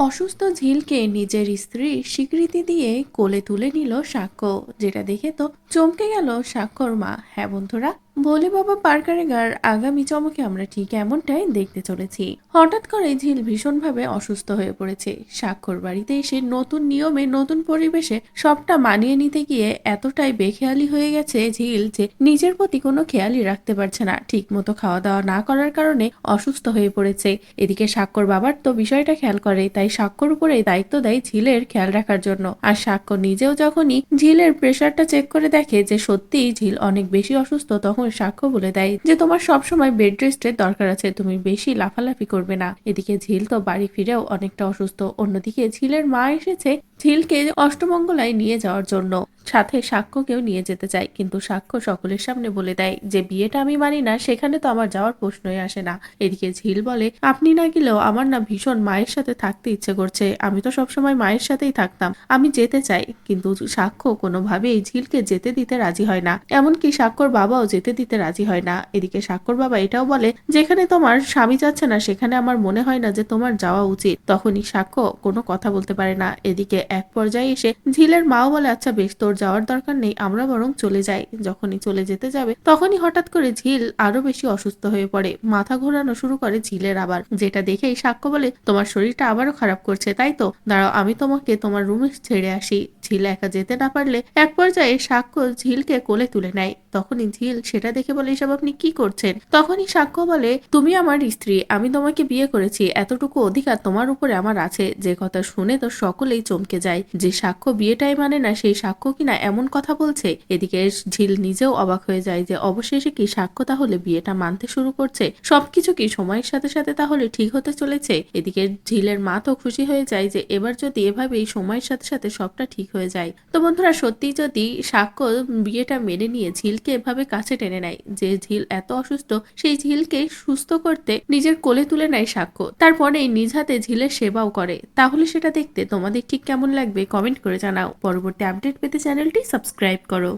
অসুস্থ ঝিলকে নিজের স্ত্রীর স্বীকৃতি দিয়ে কোলে তুলে নিল সাক্ষ্য, যেটা দেখে তো চমকে গেল সাক্ষর মা। হ্যাঁ বন্ধুরা ভোলে বাবা পার্কারেগার আগামী চমকে আমরা ঠিক এমনটাই দেখতে চলেছি। হঠাৎ করে ঝিল ভীষণভাবে অসুস্থ হয়ে পড়েছে। স্বাক্ষর বাড়িতে এসে নতুন নিয়মে, নতুন পরিবেশে সবটা মানিয়ে নিতে গিয়ে এতটাই বেখেয়ালি হয়ে গেছে ঝিল যে নিজের প্রতি কোনো খেয়ালই রাখতে পারছে না। ঠিক মতো খাওয়া দাওয়া না করার কারণে অসুস্থ হয়ে পড়েছে। এদিকে স্বাক্ষর বাবার তো বিষয়টা খেয়াল করে, তাই স্বাক্ষর উপরে দায়িত্ব দেয় ঝিলের খেয়াল রাখার জন্য। আর স্বাক্ষর নিজেও যখনই ঝিলের প্রেশারটা চেক করে দেখে যে সত্যিই ঝিল অনেক বেশি অসুস্থ, তখন সাক্ষ্য বলে দেয় যে তোমার সবসময় বেড রেস্টের দরকার আছে, তুমি বেশি লাফালাফি করবে না। এদিকে ঝিল তো বাড়ি ফিরেও অনেকটা অসুস্থ। অন্যদিকে ঝিলের মা এসেছে ঝিলকে অষ্টমঙ্গলায় নিয়ে যাওয়ার জন্য। সাথে সাক্ষ্যকেও নিয়ে যেতে চাই কিন্তু সাক্ষ্য সকলের সামনে বলে দেয়, যে বিয়েটা আমি মানি না, সেখানে তো আমার যাওয়ার প্রশ্নই আসে না। এদিকে ঝিল বলে, আপনি না গেলেও আমার না ভীষণ মায়ের সাথে থাকতে ইচ্ছে করছে। আমি তো সবসময় মায়ের সাথেই থাকতাম। আমি যেতে চাই, কিন্তু সাক্ষ্য কোনোভাবেই ঝিলকে যেতে দিতে রাজি হয় না। এমনকি সাক্ষর বাবাও যেতে দিতে রাজি হয় না। এদিকে সাক্ষর বাবা এটাও বলে, যেখানে তোমার স্বামী যাচ্ছে না, সেখানে আমার মনে হয় না যে তোমার যাওয়া উচিত। তখনই সাক্ষ্য কোনো কথা বলতে পারে না। এদিকে এক পর্যায়ে এসে ঝিলের মাও বলে আচ্ছা বেশ, তোর যাওয়ার দরকার নেই, আমরা বরং চলে যাই। যখনই চলে যেতে যাবে, তখনই হঠাৎ করে ঝিল আরও বেশি অসুস্থ হয়ে পড়ে। মাথা ঘোরানো শুরু করে ঝিলের আবার। যেটা দেখেই সাক্ষ্য বলে, তোমার শরীরটা আবারও খারাপ করছে, তাই তো? দাঁড়াও, আমি তোমাকে তোমার রুমে ছেড়ে আসি। ঝিল একা যেতে না পারলে এক পর্যায়ে সাক্ষ্য ঝিলকে কোলে তুলে নেয়। তখনই ঝিল সেটা দেখে বলে, এসব আপনি কি করছেন? তখনই সাক্ষ্য বলে, তুমি আমার স্ত্রী, আমি তোমাকে বিয়ে করেছি, এতটুকু অধিকার তোমার উপরে আমার আছে। যে কথা শুনে তো সকলেই চমকে যায়। যে সাক্ষ্য বিয়েটাই মানে না, সেই সাক্ষ্য কিনা এমন কথা বলছে? এদিকে ঝিল নিজেও অবাক হয়ে যায় যে, অবশেষে কি সাক্ষ্য তাহলে বিয়েটা মানতে শুরু করছে? সবকিছু কি সময়ের সাথে সাথে তাহলে ঠিক হতে চলেছে? এদিকে ঝিলের মা তো খুশি হয়ে যায় যে, এবার যদি এভাবেই সময়ের সাথে সাথে সবটা ঠিক হয়ে যায়। তো বন্ধুরা সত্যি যদি সাক্ষ্য বিয়েটা মেনে নিয়ে ঝিলকে এভাবে কাছে টেনে নেয়। যে ঝিল এত অসুস্থ, সেই ঝিলকে সুস্থ করতে নিজের কোলে তুলে নেয় সাক্ষ্য। তারপরেই নিজ হাতে ঝিলের সেবাও করে। তাহলে সেটা দেখতে তোমাদের ঠিক কেমন লাগবে কমেন্ট করে জানাও। পরবর্তী আপডেট পেতে চ্যানেলটি সাবস্ক্রাইব করো।